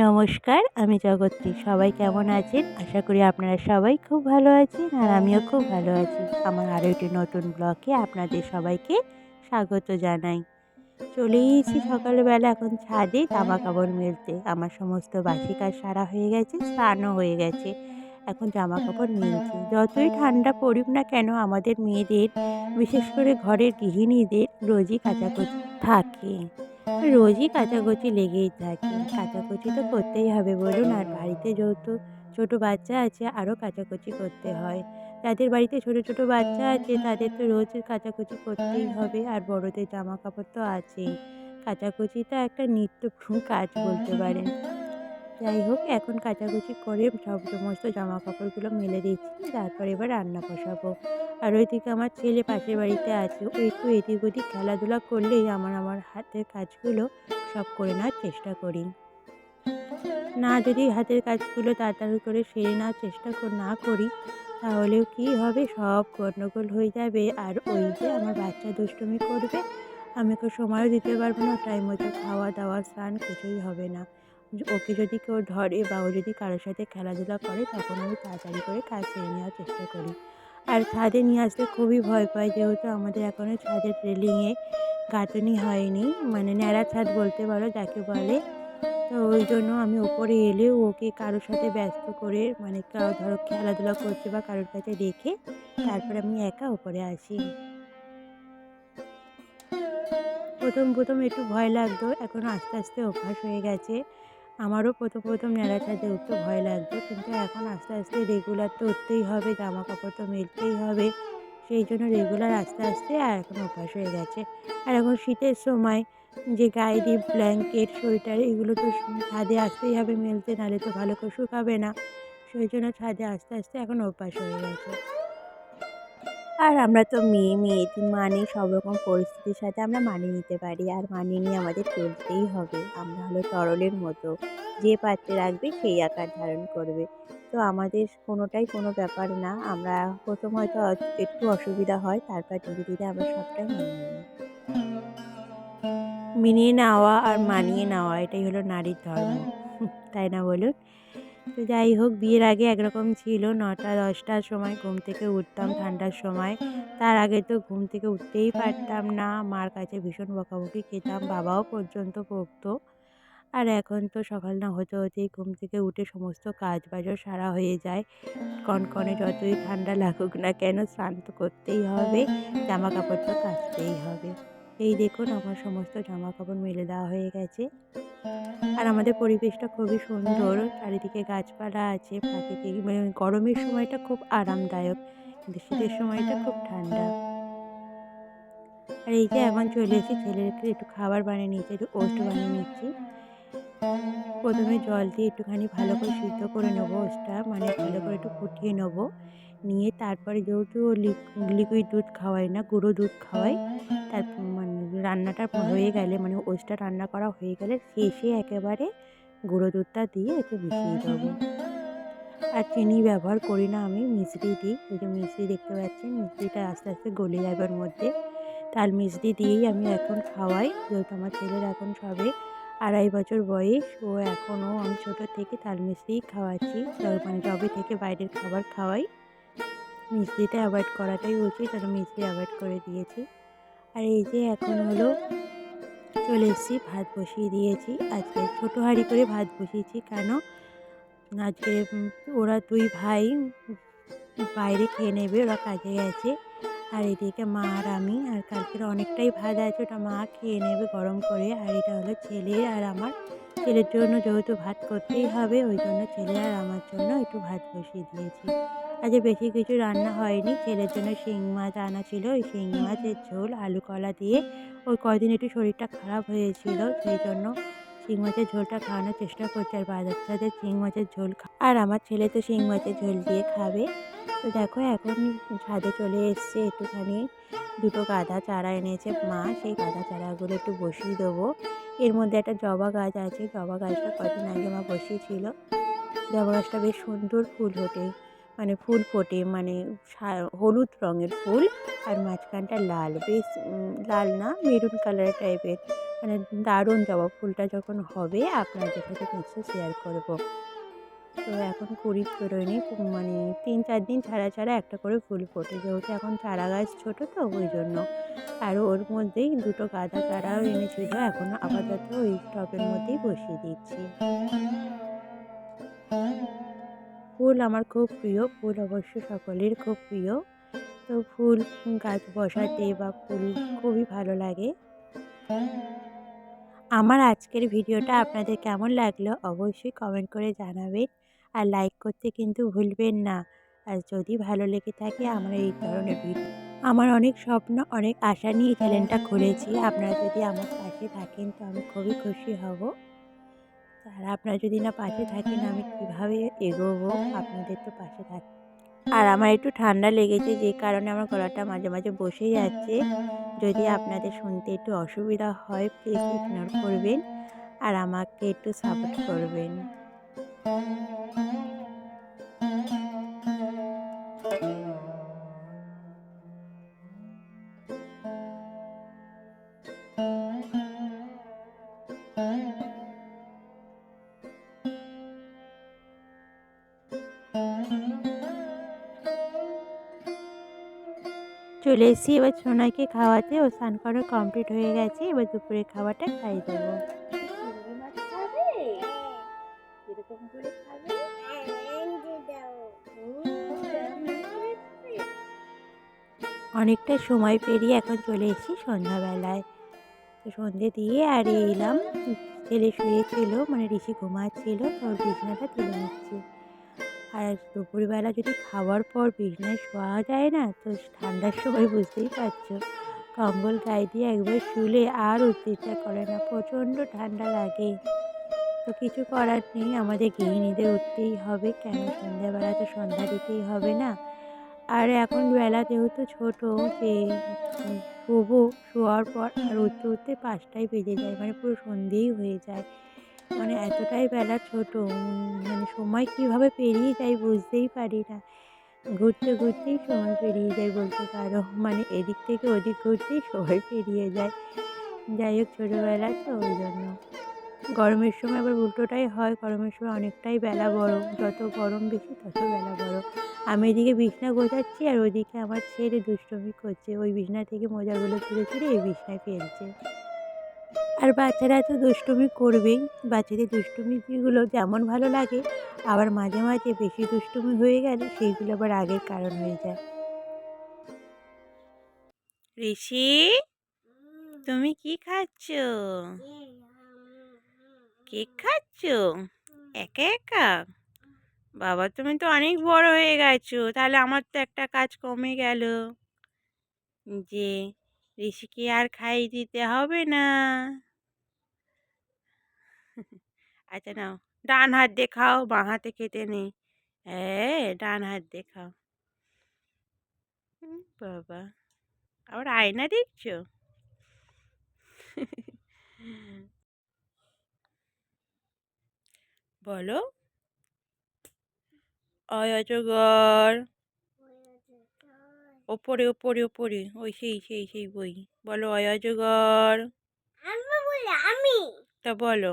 নমস্কার, আমি জগত্রী। সবাই কেমন আছেন? আশা করি আপনারা সবাই খুব ভালো আছেন আর আমিও খুব ভালো আছি। আমার আরও একটি নতুন ব্লগে আপনাদের সবাইকে স্বাগত জানাই। চলে সকালবেলা এখন ছাদে জামা কাপড় মেলতে। আমার সমস্ত বাসি কাজ সারা হয়ে গেছে, স্নানও হয়ে গেছে। এখন জামা কাপড় মিলছি। যতই ঠান্ডা পড়ুক না কেন, আমাদের মেয়েদের, বিশেষ করে ঘরের গৃহিণীদের, রোজই কাচাকুচি থাকে। রোজই কাচাকুচি লেগেই থাকে। কাচাকুচি তো করতেই হবে বলুন। আর বাড়িতে যেহেতু ছোটো বাচ্চা আছে, আরও কাচাকুচি করতে হয়। যাদের বাড়িতে ছোটো ছোটো বাচ্চা আছে, তাদের তো রোজ কাচাকুচি করতেই হবে। আর বড়দের জামা কাপড় তো আছেই। কাচাকুচিটা একটা নিত্য কাজ বলতে পারেন। যাই হোক, এখন কাচাকুচি করে সব সমস্ত জামা কাপড়গুলো মেলে দিচ্ছি, তারপর এবার রান্না বসাবো। আর ওইদিকে আমার ছেলে পাশের বাড়িতে আছে একটু এদিক ওদিক খেলাধুলা করলেই আমার আমার হাতের কাজগুলো সব করে নেওয়ার চেষ্টা করি। না, যদি হাতের কাজগুলো তাড়াতাড়ি করে সেরে নেওয়ার চেষ্টা না করি তাহলেও কি হবে? সব গণ্ডগোল হয়ে যাবে। আর ওই যে আমার বাচ্চা দুষ্টুমি করবে, আমি ওকে সময়ও দিতে পারব না, টাইম মতো খাওয়া দাওয়া স্নান কিছুই হবে না। ওকে যদি কেউ ধরে বা ও যদি কারোর সাথে খেলাধুলা করে, তখন আমি তাড়াতাড়ি করে সেরে নেওয়ার চেষ্টা করি। আর ছাদে নিয়ে আসতে খুবই ভয় পাই যেহেতু আমাদের এখনও ছাদের রেলিংয়ে গাঁথনি হয়নি মানে ন্যাড়া ছাদ বলতে পারো যাকে বলে। তো ওই জন্য আমি ওপরে এলেও ওকে কারোর সাথে ব্যস্ত করে মানে ধরো খেলাধুলা করছে বা কারোর কাছে রেখে তারপরে আমি একা ওপরে আসি। প্রথম প্রথম একটু ভয় লাগতো, এখন আস্তে আস্তে অভ্যাস হয়ে গেছে। আমারও প্রথম প্রথম ন্যাড়া ছাদে উঠতে ভয় লাগতো। কিন্তু এখন আস্তে আস্তে রেগুলার তো উঠতেই হবে জামা কাপড় তো মেলতেই হবে। সেই জন্য রেগুলার আস্তে আস্তে আর এখন অভ্যাস হয়ে গেছে। আর এখন শীতের সময় যে গায়ে দিয়ে ব্ল্যাঙ্কেট সোয়েটার, এগুলো তো ছাদে আসতেই হবে মেলতে, নাহলে তো ভালো করে শুকাবে না। সেই জন্য ছাদে আস্তে আস্তে এখন অভ্যাস হয়ে গেছে। আর আমরা তো মেয়ে মেয়ে মানে সব রকম পরিস্থিতির সাথে আমরা মানিয়ে নিতে পারি। আর মানিয়ে নিয়ে আমাদের চলতেই হবে। আমরা হলো তরলের মতো। যে পাত্রে রাখবে সেই আকার ধারণ করবে। তো আমাদের কোনোটাই কোনো ব্যাপার না। আমরা প্রথম হয়তো একটু অসুবিধা হয়, তারপর ধীরে ধীরে আমরা সবটাই মানিয়ে নিই। মিনিয়ে নেওয়া আর মানিয়ে নেওয়া, এটাই হলো নারীর ধর্ম। তাই না বলুন? তো যাই হোক, বিয়ের আগে একরকম ছিল নটা, দশটার সময় ঘুম থেকে উঠতাম ঠান্ডার সময়। তার আগে তো ঘুম থেকে উঠতেই পারতাম না। মার কাছে ভীষণ বকাবকি খেতাম, বাবাও পর্যন্ত বকতো আর এখন তো সকাল না হতে হতেই ঘুম থেকে উঠে সমস্ত কাজ বাজও সারা হয়ে যায়। কনকনে যতই ঠান্ডা লাগুক না কেন, স্নান তো করতেই হবে জামা কাপড় তো কাচতেই হবে। এই দেখুন আমার সমস্ত জামা কাপড় মেলে দেওয়া হয়ে গেছে। আর আমাদের পরিবেশটা খুবই সুন্দর। চারিদিকে গাছপালা আছে, প্রাকৃতিক মানে গরমের সময়টা খুব আরামদায়ক, কিন্তু শীতের সময়টা খুব ঠান্ডা। আর এই যে এখন চলে এসেছি, ছেলেকে একটু খাবার বানিয়ে নিচ্ছি একটু ওস্ট বানিয়ে নিচ্ছি। প্রথমে জল দিয়ে একটুখানি ভালো করে সিদ্ধ করে নেব ওস্টটা মানে ভালো করে একটু ফুটিয়ে নেব। নিয়ে তারপরে যেহেতু লিকুইড দুধ খাওয়াই না, গুঁড়ো দুধ খাওয়াই তার মানে রান্নাটা হয়ে গেলে মানে ওসটা রান্না করা হয়ে গেলে শেষে একেবারে গুঁড়ো দুধটা দিয়ে একটু মিশিয়ে দেবো। আর চিনি ব্যবহার করি না আমি মিশ্রি দিই। ওই যে মিশ্রি দেখতে পাচ্ছেন মিশ্রিটা আস্তে আস্তে গলে যাবে মধ্যে। তাল মিশ্রি দিয়েই আমি এখন খাওয়াই। যেহেতু আমার ছেলের এখন সবে আড়াই বছর বয়স, ও এখনও আমি ছোটো থেকে তাল মিশ্রিই খাওয়াচ্ছি। মানে যবে থেকে বাইরের খাবার খাওয়াই। মিষ্টিটা অ্যাভয়েড করাটাই উচিত আর মিষ্টি অ্যাভয়েড করে দিয়েছি। আর এই যে এখন হলো চলে এসেছি, ভাত বসিয়ে দিয়েছি। আজকে ছোটো হাঁড়ি করে ভাত বসিয়েছি, কেন? আজকে ওরা দুই ভাই বাইরে খেয়ে নেবে, ওরা কাজে গেছে। আর এদিকে মা আর আমি, আর কালকের অনেকটাই ভাত আছে, ওটা মা খেয়ে নেবে গরম করে। আর এটা হলো ছেলে আর আমার। ছেলের জন্য যেহেতু ভাত করতেই হবে, ওই জন্য ছেলে আর আমার জন্য একটু ভাত বসিয়ে দিয়েছি। আজকে বেশি কিছু রান্না হয়নি। ছেলের জন্য শিং মাছ আনা ছিল। ওই শিং মাছের ঝোল, আলু কলা দিয়ে। ওই কদিন একটু শরীরটা খারাপ হয়েছিল, সেই জন্য শিং মাছের ঝোলটা খাওয়ানোর চেষ্টা করছে। আর বাচ্চাদের শিং মাছের ঝোল আর আমার ছেলে তো শিং মাছের ঝোল দিয়ে খাবে। তো দেখো, এখন ছাদে চলে এসছে একটুখানি। দুটো গাঁদা চারা এনেছে মা। সেই গাঁদা চারাগুলো একটু বসিয়ে দেবো। এর মধ্যে একটা জবা গাছ আছে। জবা গাছটা কদিন আগে মা বসিয়েছিল। জবা গাছটা বেশ সুন্দর ফুল ফোটে মানে ফুল ফোটে মানে হলুদ রঙের ফুল আর মাঝখানটা লাল। বেশ লাল না, মেরুন কালার টাইপের। মানে দারুণ জবা ফুলটা যখন হবে, আপনাদের সাথে নিশ্চয়ই শেয়ার করব। তো এখন কুড়ি বেরোয়নি মানে তিন, চার দিন ছাড়া ছাড়া একটা করে ফুল ফোটে। যেহেতু এখন চারা গাছ ছোটো তো, ওই জন্য। আর ওর মধ্যেই দুটো গাঁদা চারাও এনেছিল, এখন আপাতত ওই টবের মধ্যেই বসিয়ে দিচ্ছি। ফুল আমার খুব প্রিয়, ফুল অবশ্য সকলের খুব প্রিয়। তো ফুল, গাছ বসাতে বা ফুল খুবই ভালো লাগে। আমার আজকের ভিডিওটা আপনাদের কেমন লাগল অবশ্যই কমেন্ট করে জানাবেন। আর লাইক করতে কিন্তু ভুলবেন না। আর যদি ভালো লেগে থাকে আমার এই ধরনের ভিডিও আমার অনেক স্বপ্ন, অনেক আশা নিয়ে চ্যানেলটা খুলেছি। আপনারা যদি আমার পাশে থাকেন তো আমি খুবই খুশি হব। আর আপনারা যদি না পাশে থাকেন, আমি কীভাবে এগোবো? আপনাদের তো পাশে থাক, আর আমার একটু ঠান্ডা লেগেছে, যে কারণে আমার গলাটা মাঝে মাঝে বসে যাচ্ছে। যদি আপনাদের শুনতে একটু অসুবিধা হয় প্লিজ ইগনোর করবেন, আর আমাকে একটু সাপোর্ট করবেন। চলে এসেছি। এবার সোনাকে খাওয়াতে ও স্নান করা কমপ্লিট হয়ে গেছে। এবার দুপুরের খাবারটা খাই দেবো। অনেকটা সময় পেরিয়ে এখন চলে এসেছি সন্ধ্যাবেলায়। তো সন্ধে দিয়ে আর এলাম। ছেলে শুয়েছিল মানে ঋষি ঘুমাচ্ছিল, তো বিছনাটা তুলে নিচ্ছি। আর দুপুরবেলা যদি খাওয়ার পর বিছনায় শোয়া যায় না, তো ঠান্ডার সময় বুঝতেই পারছ। কম্বল গায়ে দিয়ে একবার শুলে আর উঠতে করে না, প্রচণ্ড ঠান্ডা লাগে। তো কিছু করার নেই, আমাদের গৃহিণীদের উঠতেই হবে কেন? সন্ধ্যাবেলা তো সন্ধ্যা দিতেই হবে না। আর এখন বেলা যেহেতু ছোটো, যে শোবো শোয়ার পর আর উঠতে উঠতে পাঁচটাই বেজে যায় মানে পুরো সন্ধেই হয়ে যায়। মানে এতটাই বেলা ছোট মানে সময় কীভাবে পেরিয়ে যায় বুঝতেই পারি না। ঘুরতে, ঘুরতেই সময় পেরিয়ে যায় বলতে পারো। মানে এদিক থেকে ওদিক ঘুরতেই সময় পেরিয়ে যায়। যাই হোক ছোটোবেলা তো ওই জন্য। গরমের সময় আবার উল্টোটাই হয়। গরমের সময় অনেকটাই বেলা বড়। যত গরম বেশি তত বেলা বড়। আমি এদিকে বিছনা গোছাচ্ছি আর ওদিকে আমার ছেলে দুষ্টমি করছে। ওই বিছনা থেকে মোজাগুলো ছুঁড়ে ছুঁড়ে এই বিছনায় ফেলছে। আর বাচ্চারা তো দুষ্টুমি করবেই। বাচ্চাদের দুষ্টুমিগুলো যেমন ভালো লাগে, আবার মাঝে মাঝে বেশি দুষ্টুমি হয়ে গেলে সেইগুলো আবার আগের কারণ হয়ে যায়। ঋষি, তুমি কি খাচ্ছ? কেক খাচ্ছ? একা একা? বাবা, তুমি তো অনেক বড় হয়ে গেছো, তাহলে আমার তো একটা কাজ কমে গেল। যে, ঋষিকে আর খাইয়ে দিতে হবে না। আচ্ছা নাও ডান হাত দিয়ে খাও বাঁ হাতে খেতে নেই হ্যাঁ ডান হাত দিয়ে খাও বাবা আবার আয়না দেখছ বলো অজগর ওপরে ওপরে ওপরে ওই সেই সেই সেই বই বলো অজগর আমি তা বলো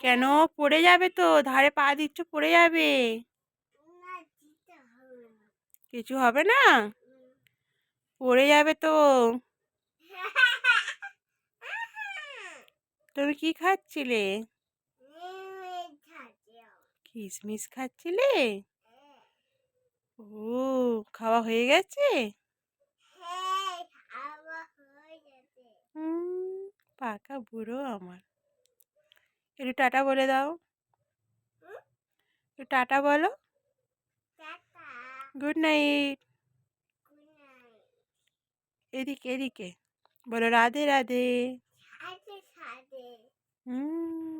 কেন? পড়ে যাবে তো, ধারে পা দিচ্ছ, পড়ে যাবে। কিছু হবে না? পড়ে যাবে তো। তুমি কি খাচ্ছিলে? কিশমিশ খাচ্ছিলে? ও, খাওয়া হয়ে গেছে? পাকা বুড়ো আমার। একটু টাটা বলে দাও। একটু টাটা বলো। Good night. এদিকে এদিকে। বলো রাধে রাধে। হুম।